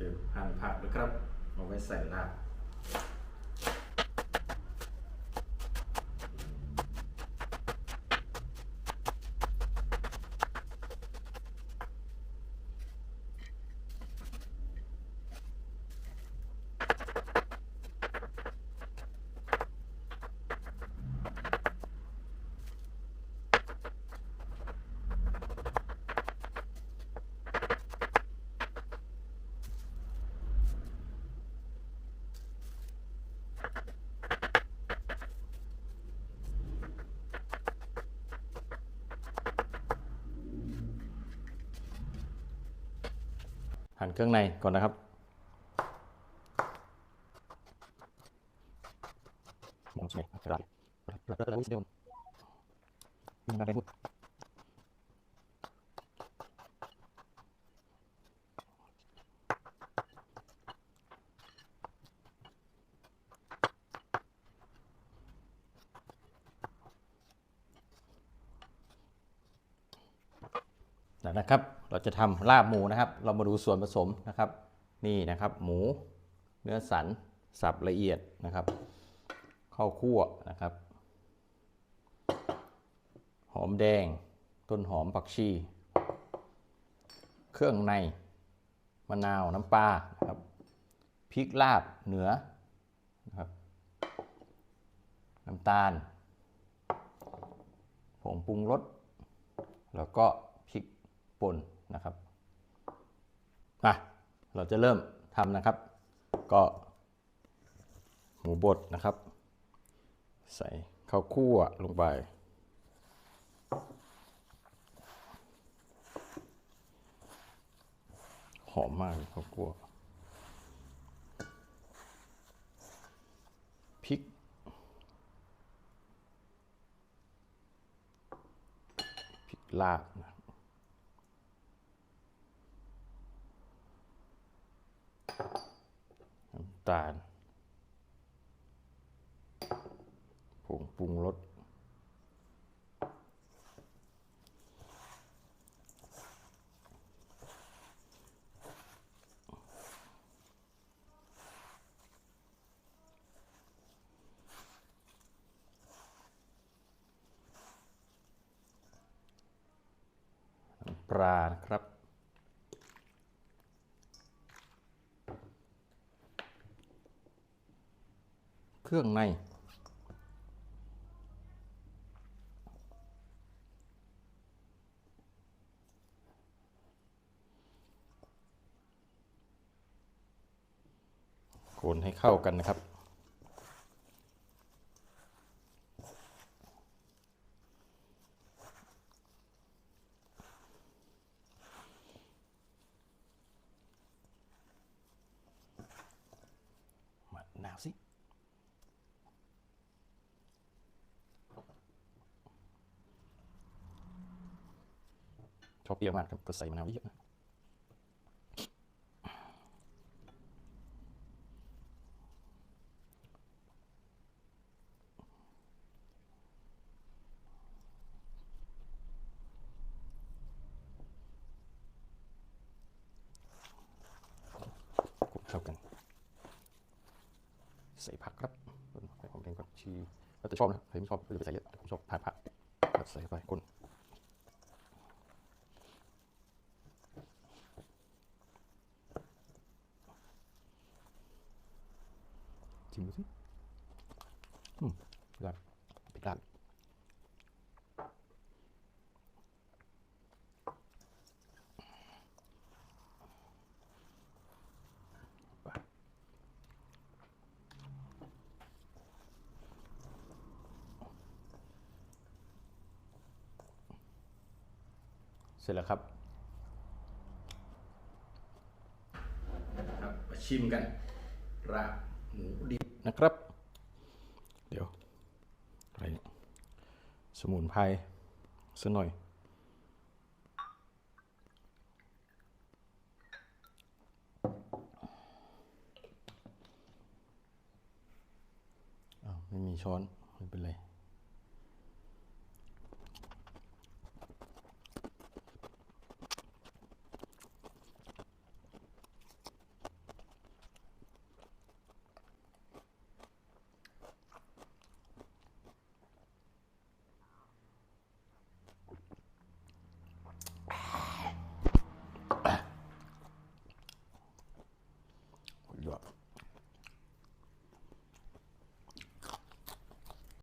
ก็บหั่นผักนะครับ เอาไว้ใส่ลาบ หั่นเครื่องในก่อนนะครับมองใช่ไหมครับ นะครับ เราจะทำลาบหมูนะครับ เรามาดูส่วนผสมนะครับ นี่นะครับหมูเนื้อสันสับละเอียดนะครับข้าวคั่วนะครับ หอมแดง ต้นหอมผักชี เครื่องในมะนาวน้ำปลาครับพริกลาบเหนือนะครับน้ำตาลผงปรุงรสแล้วก็พริก ป่นนะครับมาเราจะเริ่มทำนะครับ ก็หมูบดนะครับ ใส่ข้าวคั่วลงไป หอมมากข้าวคั่วพริกพริกลาบนะ น้ำตาลผงปรุงรสปลานะครับ เครื่องในคนให้เข้ากันนะครับ มะนาวสิ ชอบเปรี้ยวมากครับก็ใส่มะนาวเยอะนะคลุกเข้ากัน ใส่ผักครับใส่หอมแดงก่อนชีแล้วแต่ชอบนะใครไม่ชอบก็อย่าไปใส่เยอะผมชอบทานผักใส่ไปคน ชิมดูสิอืมยอดปิดร้านเสร็จแล้วครับ ครับ มาชิมกันราบ หมูดิบนะครับ เดี๋ยวอะไรสมุนไพรสักหน่อย ไม่มีช้อน ไม่เป็นไร